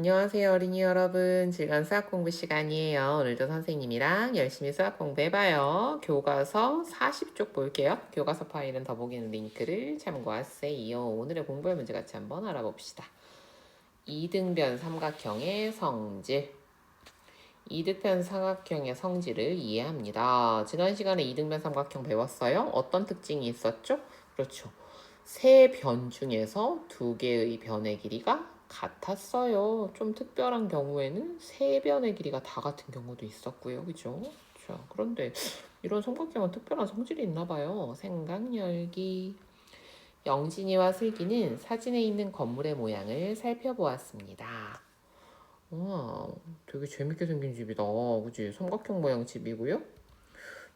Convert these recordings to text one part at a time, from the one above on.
안녕하세요 어린이 여러분. 즐거운 수학 공부 시간이에요. 오늘도 선생님이랑 열심히 수학 공부해봐요. 교과서 40쪽 볼게요. 교과서 파일은 더보기는 링크를 참고하세요. 오늘의 공부할 문제 같이 한번 알아봅시다. 이등변 삼각형의 성질. 이등변 삼각형의 성질을 이해합니다. 지난 시간에 이등변 삼각형 배웠어요? 어떤 특징이 있었죠? 그렇죠. 세 변 중에서 두 개의 변의 길이가 같았어요. 좀 특별한 경우에는 세 변의 길이가 다 같은 경우도 있었고요. 그죠? 자, 그런데 이런 삼각형은 특별한 성질이 있나 봐요. 생각 열기. 영진이와 슬기는 사진에 있는 건물의 모양을 살펴보았습니다. 와, 되게 재밌게 생긴 집이다. 그지? 삼각형 모양 집이고요.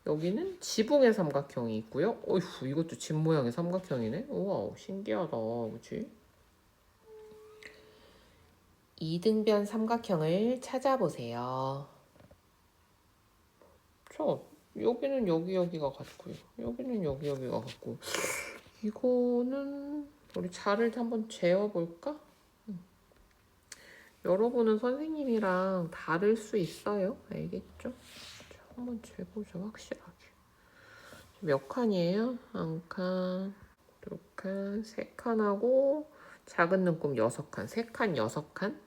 여기는 지붕의 삼각형이 있고요. 어휴, 이것도 집 모양의 삼각형이네. 우와, 신기하다. 그치? 이등변 삼각형을 찾아보세요. 저, 여기는 여기 여기가 같고요. 여기는 여기 여기가 같고. 이거는 우리 자를 한번 재어볼까? 음. 여러분은 선생님이랑 다를 수 있어요. 알겠죠? 자, 한번 재보죠. 확실하게. 몇 칸이에요? 한 칸, 두 칸, 세 칸하고 작은 눈금 여섯 칸, 세 칸, 여섯 칸.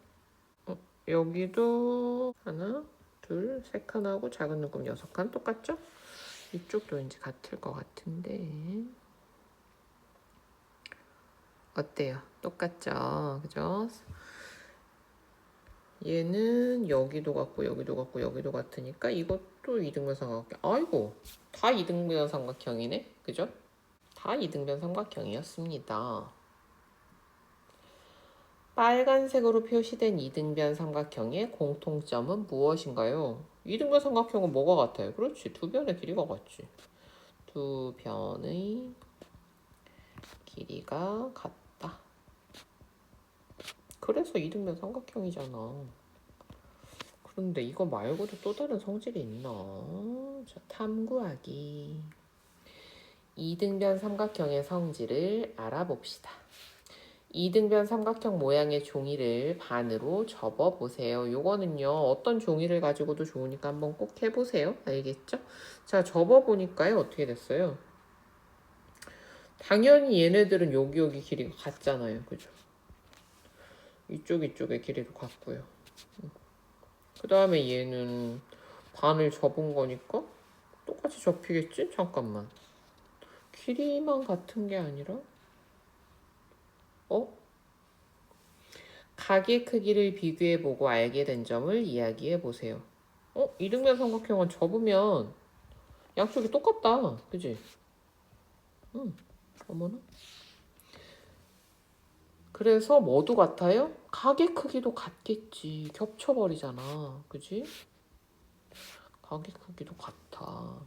어, 여기도 하나, 둘, 세 칸하고 작은 눈금 여섯 칸 똑같죠? 이쪽도 왠지 같을 것 같은데. 어때요? 똑같죠? 그죠? 얘는 여기도 같고 여기도 같고 여기도 같으니까 이것도 이등변 삼각형. 아이고 다 이등변 삼각형이네. 그죠? 다 이등변 삼각형이었습니다. 빨간색으로 표시된 이등변 삼각형의 공통점은 무엇인가요? 이등변 삼각형은 뭐가 같아요? 그렇지. 두 변의 길이가 같지. 두 변의 길이가 같다. 그래서 이등변 삼각형이잖아. 그런데 이거 말고도 또 다른 성질이 있나? 자, 탐구하기. 이등변 삼각형의 성질을 알아봅시다. 이등변 삼각형 모양의 종이를 반으로 접어 보세요. 요거는요, 어떤 종이를 가지고도 좋으니까 한번 꼭 해보세요. 알겠죠? 자, 접어 보니까요, 어떻게 됐어요? 당연히 얘네들은 여기 여기 길이가 같잖아요. 그죠? 이쪽 이쪽의 길이도 같고요. 그 다음에 얘는 반을 접은 거니까 똑같이 접히겠지? 잠깐만. 길이만 같은 게 아니라 어? 각의 크기를 비교해 보고 알게 된 점을 이야기해 보세요. 어? 이등변 삼각형은 접으면 양쪽이 똑같다. 그지? 응. 어머나. 그래서 뭐도 같아요? 각의 크기도 같겠지. 겹쳐버리잖아. 그지? 각의 크기도 같아.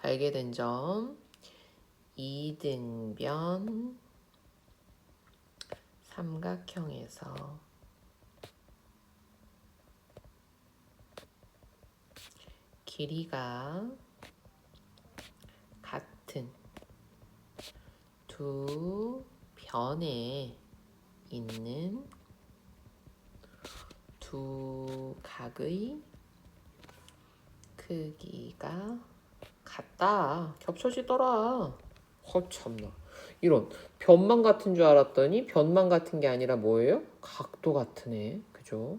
알게 된 점. 이등변 삼각형에서 길이가 같은 두 변에 있는 두 각의 크기가 같다. 겹쳐지더라. 허참나. 이런 변만 같은 줄 알았더니 변만 같은 게 아니라 뭐예요? 각도 같으네. 그죠?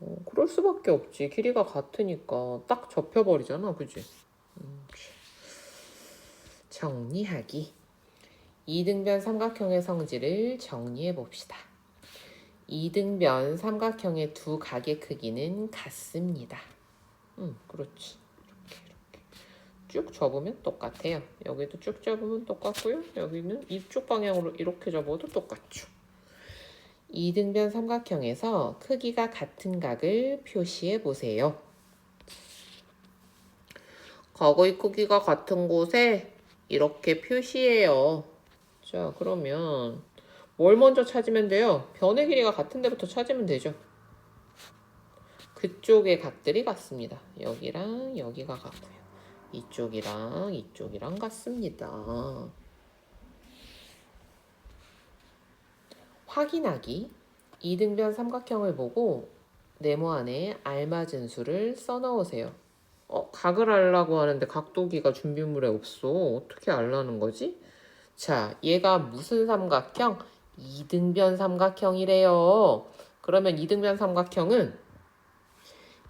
어, 그럴 수밖에 없지. 길이가 같으니까 딱 접혀버리잖아. 그지? 음, 정리하기. 이등변 삼각형의 성질을 정리해 봅시다. 이등변 삼각형의 두 각의 크기는 같습니다. 음, 그렇지. 쭉 접으면 똑같아요. 여기도 쭉 접으면 똑같고요. 여기는 이쪽 방향으로 이렇게 접어도 똑같죠. 이등변 삼각형에서 크기가 같은 각을 표시해 보세요. 각의 크기가 같은 곳에 이렇게 표시해요. 자, 그러면 뭘 먼저 찾으면 돼요? 변의 길이가 같은 데부터 찾으면 되죠. 그쪽의 각들이 같습니다. 여기랑 여기가 같고요. 이쪽이랑 이쪽이랑 같습니다. 확인하기. 이등변 삼각형을 보고 네모 안에 알맞은 수를 써넣으세요. 어, 각을 알라고 하는데 각도기가 준비물에 없어. 어떻게 알라는 거지? 자, 얘가 무슨 삼각형? 이등변 삼각형이래요. 그러면 이등변 삼각형은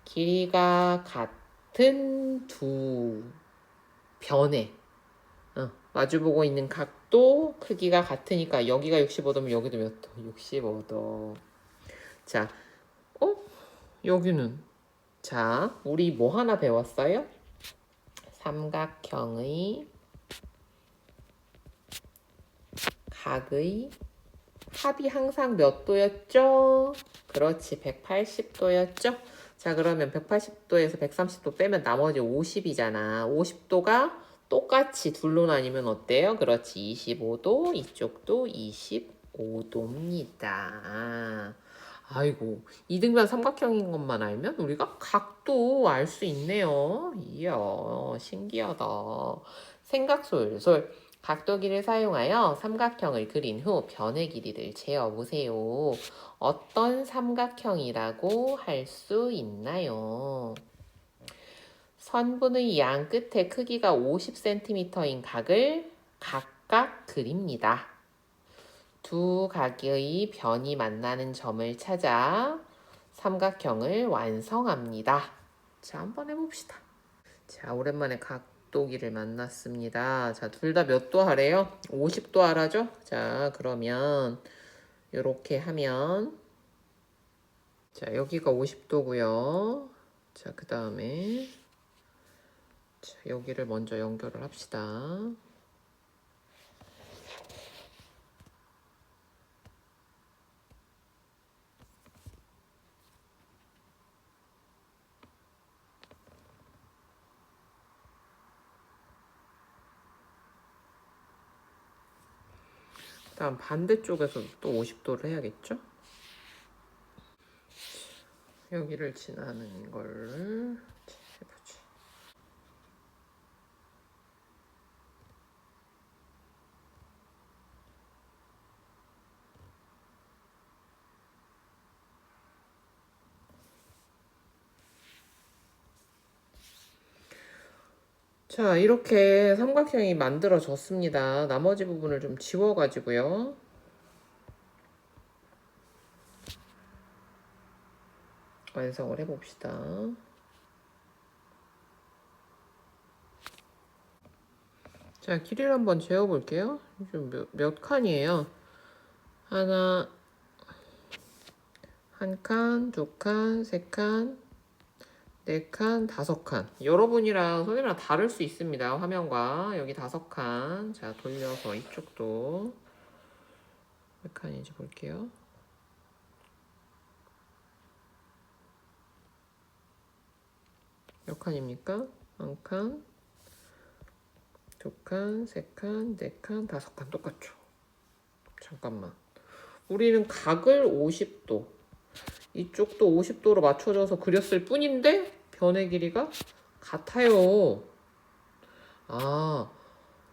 길이가 같 은 두 변에 어, 마주보고 있는 각도 크기가 같으니까 여기가 65도면 여기도 몇 도? 65도. 자, 어? 여기는 자, 우리 뭐 하나 배웠어요? 삼각형의 각의 합이 항상 몇 도였죠? 그렇지, 180도였죠? 자, 그러면 180도에서 130도 빼면 나머지 50이잖아. 50도가 똑같이 둘로 나뉘면 어때요? 그렇지, 25도, 이쪽도 25도입니다. 아이고, 이등변 삼각형인 것만 알면 우리가 각도 알 수 있네요. 이야, 신기하다. 생각솔솔. 각도기를 사용하여 삼각형을 그린 후 변의 길이를 재어 보세요. 어떤 삼각형이라고 할 수 있나요? 선분의 양 끝에 크기가 50cm인 각을 각각 그립니다. 두 각의 변이 만나는 점을 찾아 삼각형을 완성합니다. 자, 한번 해봅시다. 자, 오랜만에 각 도기를 만났습니다. 자, 둘 다 몇 도 하래요? 50도 하라죠? 자, 그러면 이렇게 하면 자, 여기가 50도고요. 자, 그 다음에 자, 여기를 먼저 연결을 합시다. 다음 반대쪽에서 또 50도를 해야겠죠? 여기를 지나는 걸 해보지. 자, 이렇게 삼각형이 만들어졌습니다. 나머지 부분을 좀 지워가지고요. 완성을 해봅시다. 자, 길이를 한번 재어볼게요. 좀 몇, 몇 칸이에요? 하나, 한 칸, 두 칸, 세 칸, 네 칸, 다섯 칸. 여러분이랑 선생님이랑 다를 수 있습니다. 화면과 여기 다섯 칸. 자, 돌려서 이쪽도 몇 칸인지 볼게요. 몇 칸입니까? 한 칸, 두 칸, 세 칸, 네 칸, 다섯 칸 똑같죠. 잠깐만. 우리는 각을 50도, 이쪽도 50도로 맞춰져서 그렸을 뿐인데 변의 길이가 같아요. 아,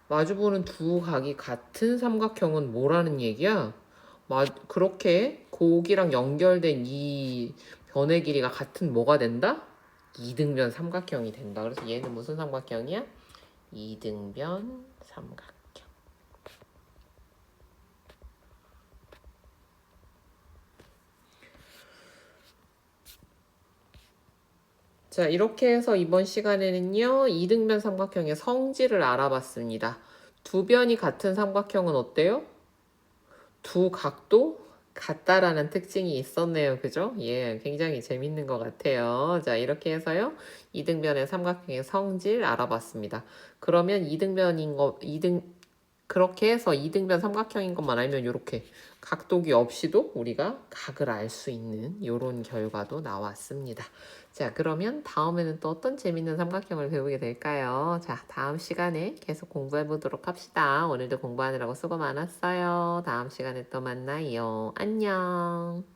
마주보는 두 각이 같은 삼각형은 뭐라는 얘기야? 마, 그렇게 고기랑 연결된 이 변의 길이가 같은 뭐가 된다? 이등변 삼각형이 된다. 그래서 얘는 무슨 삼각형이야? 이등변 삼각형. 자, 이렇게 해서 이번 시간에는요, 이등변 삼각형의 성질을 알아봤습니다. 두 변이 같은 삼각형은 어때요? 두 각도 같다라는 특징이 있었네요. 그죠? 예, 굉장히 재밌는 것 같아요. 자, 이렇게 해서요, 이등변의 삼각형의 성질 알아봤습니다. 그러면 이등변인 거, 이등, 그렇게 해서 이등변 삼각형인 것만 알면 이렇게 각도기 없이도 우리가 각을 알 수 있는 이런 결과도 나왔습니다. 자, 그러면 다음에는 또 어떤 재밌는 삼각형을 배우게 될까요? 자, 다음 시간에 계속 공부해 보도록 합시다. 오늘도 공부하느라고 수고 많았어요. 다음 시간에 또 만나요. 안녕.